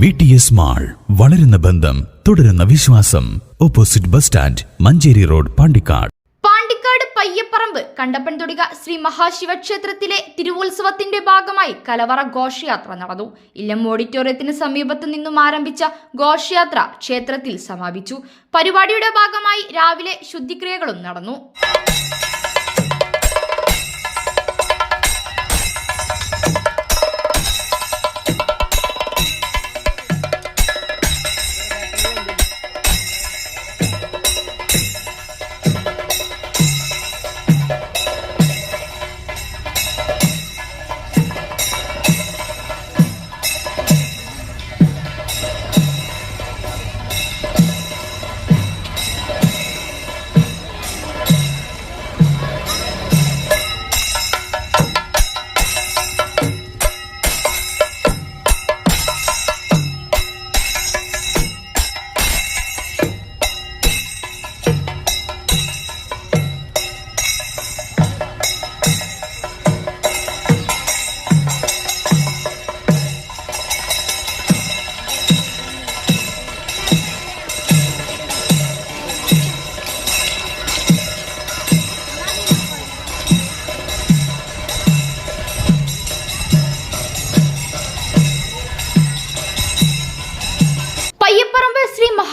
V T S mall വളരുന്ന ബന്ധം തുടരുന്ന വിശ്വാസം. Opposite bus stand Manjeri road Pandikkad. Pandikkad Payyapparambu Kandappan Thodika Shri മഹാശിവക്ഷേത്രത്തിലെ തിരുവോത്സവത്തിന്റെ ഭാഗമായി കലവറ ഘോഷയാത്ര നടന്നു. ഇല്ലം ഓഡിറ്റോറിയത്തിന് സമീപത്തു നിന്നും ആരംഭിച്ച ഘോഷയാത്ര ക്ഷേത്രത്തിൽ സമാപിച്ചു. പരിപാടിയുടെ ഭാഗമായി രാവിലെ ശുദ്ധിക്രിയകളും നടന്നു.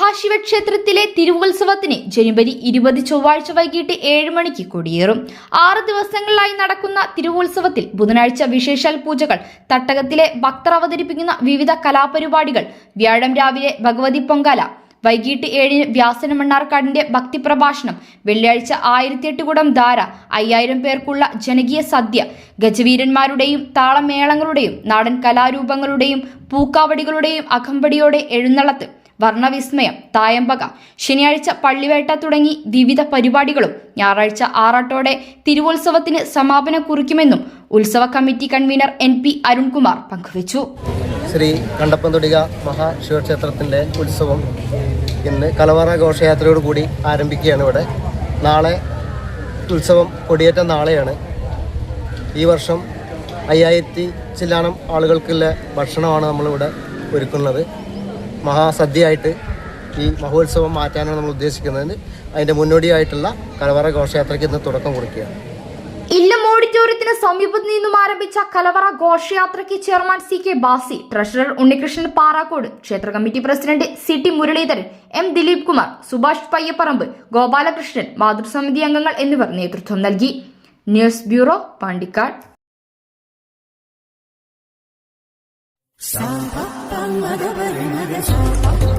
ശ്രീ മഹാശിവക്ഷേത്രത്തിലെ തിരുവുത്സവത്തിന് ജനുവരി ഇരുപത് ചൊവ്വാഴ്ച വൈകിട്ട് ഏഴ് മണിക്ക് കൊടിയേറും. ആറ് ദിവസങ്ങളിലായി നടക്കുന്ന തിരുവുത്സവത്തിൽ ബുധനാഴ്ച വിശേഷാൽ പൂജകൾ തട്ടകത്തിലെ ഭക്തർ അവതരിപ്പിക്കുന്ന വിവിധ കലാപരിപാടികൾ വ്യാഴം രാവിലെ ഭഗവതി പൊങ്കാല വൈകിട്ട് ഏഴിന് വ്യാസന മണ്ണാർക്കാടിന്റെ ഭക്തി പ്രഭാഷണം വെള്ളിയാഴ്ച ആയിരത്തിയെട്ട് കുടം ധാര അയ്യായിരം പേർക്കുള്ള ജനകീയ സദ്യ ഗജവീരന്മാരുടെയും താളമേളങ്ങളുടെയും നാടൻ കലാരൂപങ്ങളുടെയും പൂക്കാവടികളുടെയും അകമ്പടിയോടെ എഴുന്നള്ളത്ത് വർണവിസ്മയം തായമ്പക. ശനിയാഴ്ച പള്ളിവേട്ട തുടങ്ങി വിവിധ പരിപാടികളും. ഞായറാഴ്ച ആറാട്ടോടെ തിരുവോത്സവത്തിന് സമാപനം കുറിക്കുമെന്നും ഉത്സവ committee convener N P Arunkumar പങ്കുവച്ചു. ശ്രീ കണ്ടപ്പന്തുടിക മഹാശിവക്ഷേത്രത്തിന്റെ ഉത്സവം ഇന്ന് കലവറ ഘോഷയാത്രയോട് കൂടി ആരംഭിക്കുകയാണ് ഇവിടെ. നാളെ ഉത്സവം കൊടിയേറ്റ നാളെയാണ്. ഈ വർഷം അയ്യായിരത്തി ചില്ലാനം ആളുകൾക്കുള്ള ഭക്ഷണമാണ് നമ്മളിവിടെ ഒരുക്കുന്നത്. മഹാസദ്യയായിട്ട് ഈ മഹോത്സവം മാറ്റാനാണ് നമ്മൾ ഉദ്ദേശിക്കുന്നത്. അതിന്റെ മുന്നോടിയായിട്ടുള്ള കലവറ ഘോഷയാത്രയ്ക്ക് ഇന്ന് തുടക്കം കുറിക്കുകയാണ്. ഇല്ലം ഓഡിറ്റോറിയത്തിന് സമീപത്ത് നിന്നും ആരംഭിച്ച കലവറ ഘോഷയാത്രയ്ക്ക് chairman C K Basi treasurer Unnikrishnan Parakkode ക്ഷേത്ര committee president C T Muraleedharan M Dileep Kumar Subhash Payyapparambu Gopalakrishnan മാതൃസമിതി അംഗങ്ങൾ എന്നിവർ നേതൃത്വം നൽകി. News bureau Pandikkad. மதபரி மகசோ